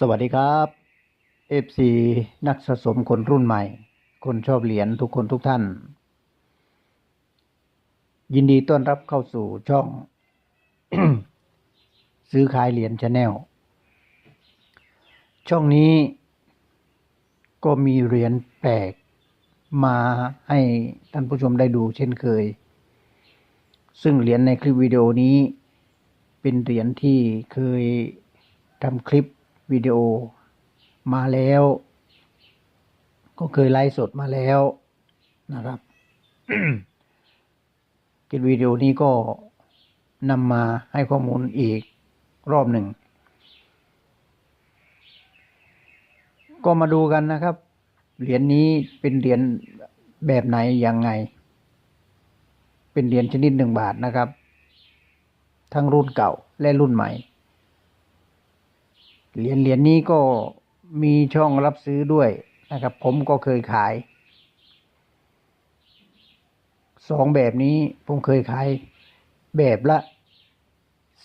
สวัสดีครับ FC นักสะสมคนรุ่นใหม่ คนชอบเหรียญทุกคนทุกท่าน ยินดีต้อนรับเข้าสู่ช่อง ซื้อขายเหรียญชาแนลช่องนี้ก็มีเหรียญแปลกมาให้ท่านผู้ชมได้ดูเช่นเคย ซึ่งเหรียญในคลิปวิดีโอนี้ เป็นเหรียญที่เคยทำคลิป วิดีโอมาแล้ว ก็เคยไลฟ์สดมาแล้วนะครับคลิปวิดีโอนี้ก็นำมาให้ข้อมูลอีกรอบหนึ่ง ก็มาดูกันนะครับ เหรียญนี้เป็นเหรียญแบบไหนยังไง เป็นเหรียญชนิดหนึ่งบาทนะครับ ทั้งรุ่นเก่าและรุ่นใหม่ เหรียญเหรียญนี้ก็มีช่องรับซื้อด้วยนะครับ ผมก็เคยขายสองแบบนี้ผมเคยขายแบบละ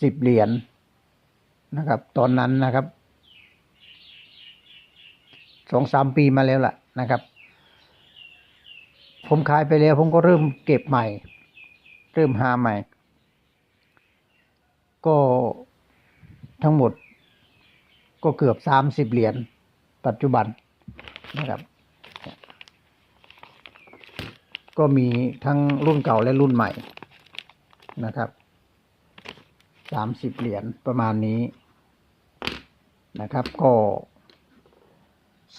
สิบเหรียญนะครับ ตอนนั้นนะครับสองสามปีมาแล้วล่ะนะครับ ผมขายไปแล้ว ผมก็เริ่มเก็บใหม่ เริ่มหาใหม่ ก็ทั้งหมด ก็เกือบสามสิบเหรียญปัจจุบันนะครับ ก็มีทั้งรุ่นเก่าและรุ่นใหม่นะครับสามสิบเหรียญประมาณนี้นะครับ ก็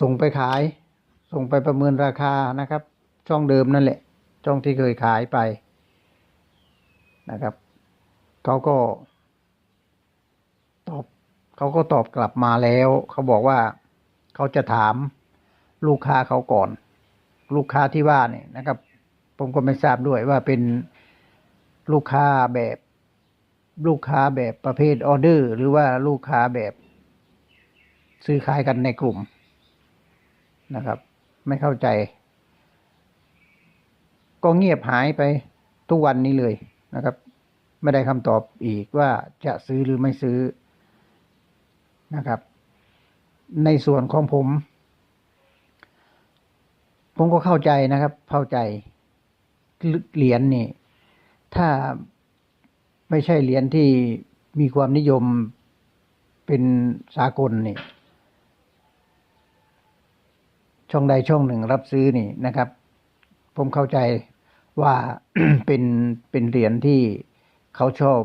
ส่งไปขาย ส่งไปประเมินราคานะครับ ช่องเดิมนั่นแหละ ช่องที่เคยขายไปนะครับเขาก็ เขาก็ตอบกลับมาแล้ว เขาบอกว่าเขาจะถามลูกค้าเขาก่อน ลูกค้าที่ว่าเนี่ยนะครับ ผมก็ไม่ทราบด้วยว่าเป็นลูกค้าแบบลูกค้าแบบประเภทออเดอร์ หรือว่าลูกค้าแบบซื้อขายกันในกลุ่มนะครับ ไม่เข้าใจ ก็เงียบหายไปทุกวันนี้เลยนะครับ ไม่ได้คำตอบอีกว่าจะซื้อหรือไม่ซื้อ นะครับ ในส่วนของผม ผมก็เข้าใจนะครับ เข้าใจเหรียญนี่ ถ้าไม่ใช่เหรียญที่มีความนิยมเป็นสากลนี่ ช่องใดช่องหนึ่งรับซื้อนี่นะครับ ผมเข้าใจว่าเป็นเป็นเหรียญที่เขาชอบ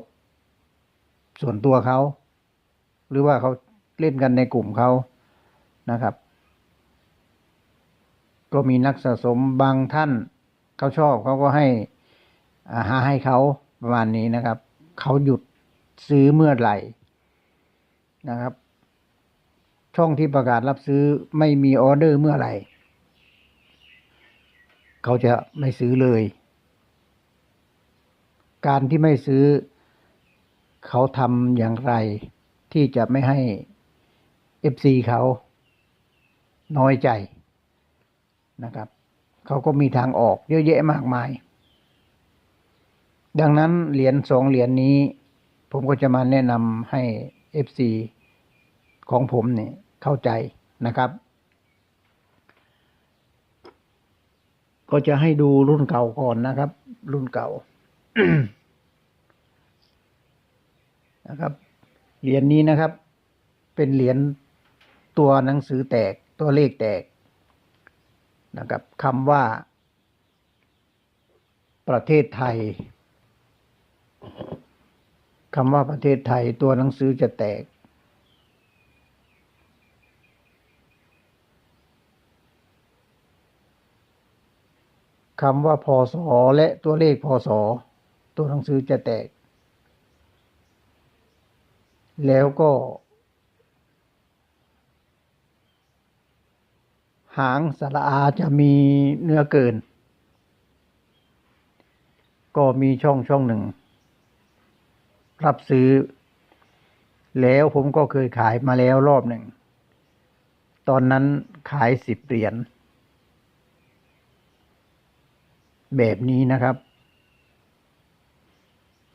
ส่วนตัวเขา หรือว่าเขา เล่นกันในกลุ่มเขานะครับ ก็มีนักสะสมบางท่านเขาชอบเขาก็ให้อาหาให้เขาประมาณนี้นะครับ เขาหยุดซื้อเมื่อไหร่นะครับ ช่องที่ประกาศรับซื้อไม่มีออเดอร์เมื่อไหร่ เขาจะไม่ซื้อเลย การที่ไม่ซื้อ เขาทำอย่างไรที่จะไม่ให้ FC เขาน้อยใจนะครับ เขาก็มีทางออกเยอะแยะมากมาย ดังนั้นเหรียญสองเหรียญนนี้ ผมก็จะมาแนะนำให้ FC ของผมเนี่ยเข้าใจนะครับ ก็จะให้ดูรุ่นเก่าก่อนนะครับ รุ่นเก่านะครับ เหรียญนนี้นะครับ เป็นเหรียญ ตัวหนังสือแตกตัวเลขแตกนะครับคำว่า ประเทศไทยคำว่าประเทศไทยตัวหนังสือจะแตก คำว่าพศและตัวเลขพศตัวหนังสือจะแตก แล้วก็ หางสระอาจะมีเนื้อเกิน ก็มีช่องช่องหนึ่ง รับซื้อ แล้วผมก็เคยขายมาแล้วรอบหนึ่ง ตอนนั้นขายสิบเหรียญแบบนี้นะครับ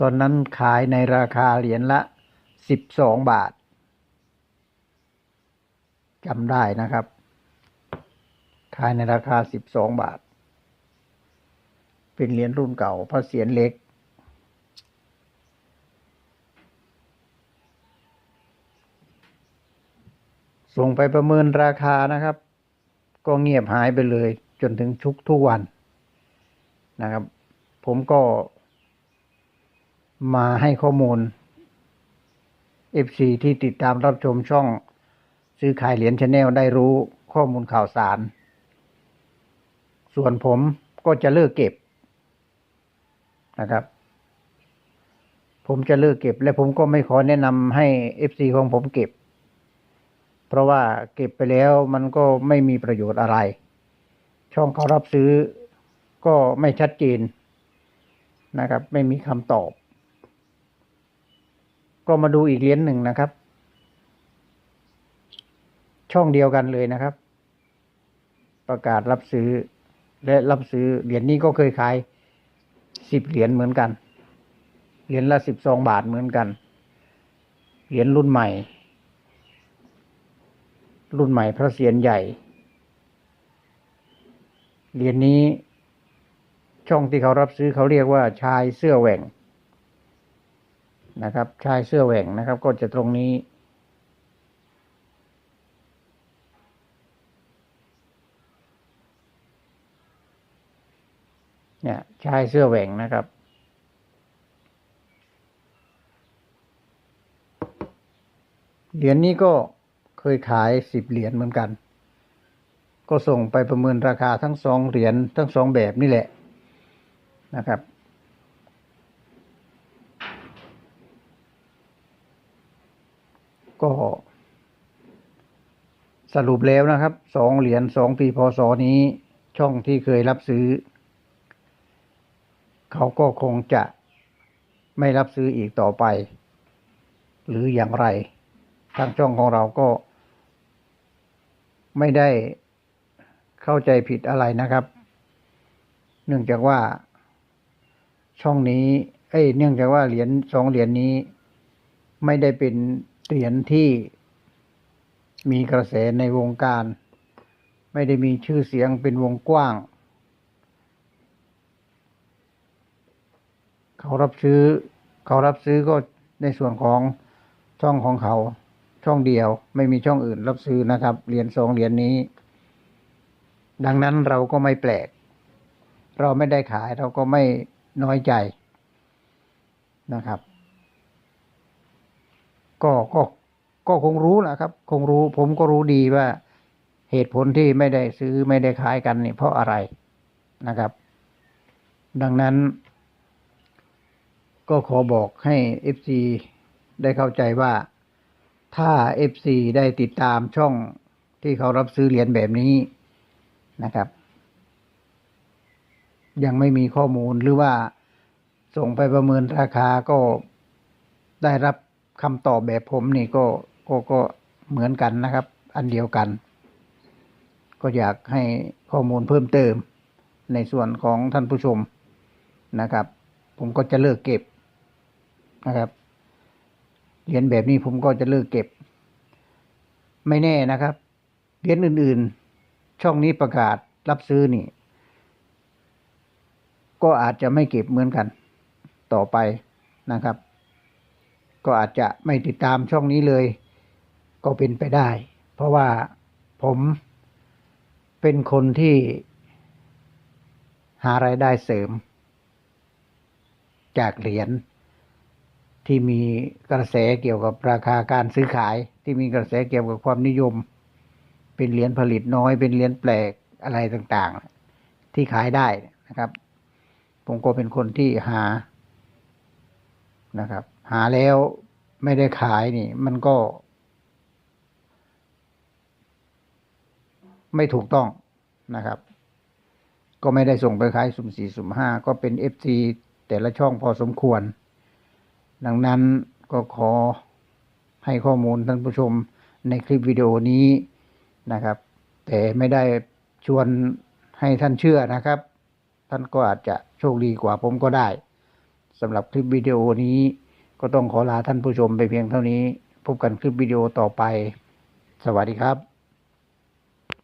ตอนนั้นขายในราคาเหรียญละสิบสองบาทจำได้นะครับายในราคาสิบสองบาท เป็นเหรียญรุ่นเก่าพระเศียรเล็ก ส่งไปประเมินราคานะครับ ก็เงียบหายไปเลยจนถึงทุกทุกวันนะครับ ผมก็มาให้ข้อมูล FC ที่ติดตามรับชมช่องซื้อขายเหรียญชาแนลได้รู้ข้อมูลข่าวสาร ส่วนผมก็จะเลิกเก็บนะครับ ผมจะเลิกเก็บ และผมก็ไม่ขอแนะนำให้ FC ของผมเก็บ เพราะว่าเก็บไปแล้วมันก็ไม่มีประโยชน์อะไร ช่องเขารับซื้อก็ไม่ชัดเจนนะครับ ไม่มีคำตอบ ก็มาดูอีกเหรียญหนึ่งนะครับ ช่องเดียวกันเลยนะครับ ประกาศรับซื้อ และรับซื้อเหรียญนี้ก็เคยขายสิบเหรียญเหมือนกัน เหรียญละสิบสองบาทเหมือนกัน เหรียญรุ่นใหม่ รุ่นใหม่พระเศียรใหญ่ เหรียญนี้ช่องที่เขารับซื้อเขาเรียกว่าชายเสื้อแหว่งนะครับ ชายเสื้อแหว่งนะครับ ก็จะตรงนี้ เนี่ยชายเสื้อแหว่งนะครับ เหรียญนี้ก็เคยขายสิบเหรียญเหมือนกัน ก็ส่งไปประเมินราคาทั้งสองเหรียญทั้งสองแบบนี่แหละนะครับ ก็สรุปแล้วนะครับสองเหรียญสองปีพศนี้ช่องที่เคยรับซื้อ เขาก็คงจะไม่รับซื้ออีกต่อไป หรืออย่างไร ทางช่องของเราก็ไม่ได้เข้าใจผิดอะไรนะครับ เนื่องจากว่าช่องนี้ เอ้ย เนื่องจากว่าเหรียญสองเหรียญนี้ ไม่ได้เป็นเหรียญที่มีกระแสในวงการ ไม่ได้มีชื่อเสียงเป็นวงกว้าง เขารับซื้อ เขารับซื้อก็ในส่วนของช่องของเขาช่องเดียว ไม่มีช่องอื่นรับซื้อนะครับเหรียญสองเหรียญนี้ ดังนั้นเราก็ไม่แปลก เราไม่ได้ขายเราก็ไม่น้อยใจนะครับ ก็ก็ก็คงรู้แหละครับ คงรู้ผมก็รู้ดีว่าเหตุผลที่ไม่ได้ซื้อไม่ได้ขายกันนี่เพราะอะไรนะครับ ดังนั้น ก็ขอบอกให้ FC ได้เข้าใจว่าถ้า FC ได้ติดตามช่องที่เขารับซื้อเหรียญแบบนี้นะครับ ยังไม่มีข้อมูลหรือว่าส่งไปประเมินราคาก็ได้รับคำตอบแบบผมนี่ก็ก็ก็เหมือนกันนะครับ อันเดียวกัน ก็อยากให้ข้อมูลเพิ่มเติมในส่วนของท่านผู้ชมนะครับ ผมก็จะเลิกเก็บ นะครับ เหรียญแบบนี้ผมก็จะเลิกเก็บ ไม่แน่นะครับ เหรียญอื่นๆ ช่องนี้ประกาศรับซื้อนี่ ก็อาจจะไม่เก็บเหมือนกัน ต่อไปนะครับ ก็อาจจะไม่ติดตามช่องนี้เลย ก็เป็นไปได้ เพราะว่าผมเป็นคนที่หารายได้เสริม จากเหรียญ ที่มีกระแสเกี่ยวกับราคาการซื้อขาย ที่มีกระแสเกี่ยวกับความนิยม เป็นเหรียญผลิตน้อย เป็นเหรียญแปลกอะไรต่างๆ ที่ขายได้นะครับ ผมก็เป็นคนที่หานะครับ หาแล้วไม่ได้ขายนี่ มันก็ ไม่ถูกต้องนะครับ ก็ไม่ได้ส่งไปขายสุ่มสี่สุ่มห้าก็เป็นเอฟซีแต่ละช่องพอสมควร ดังนั้นก็ขอให้ข้อมูลท่านผู้ชมในคลิปวิดีโอนี้นะครับ แต่ไม่ได้ชวนให้ท่านเชื่อนะครับ ท่านก็อาจจะโชคดีกว่าผมก็ได้สำหรับคลิปวิดีโอนี้ก็ต้องขอลาท่านผู้ชมไปเพียงเท่านี้ พบกันคลิปวิดีโอต่อไป สวัสดีครับ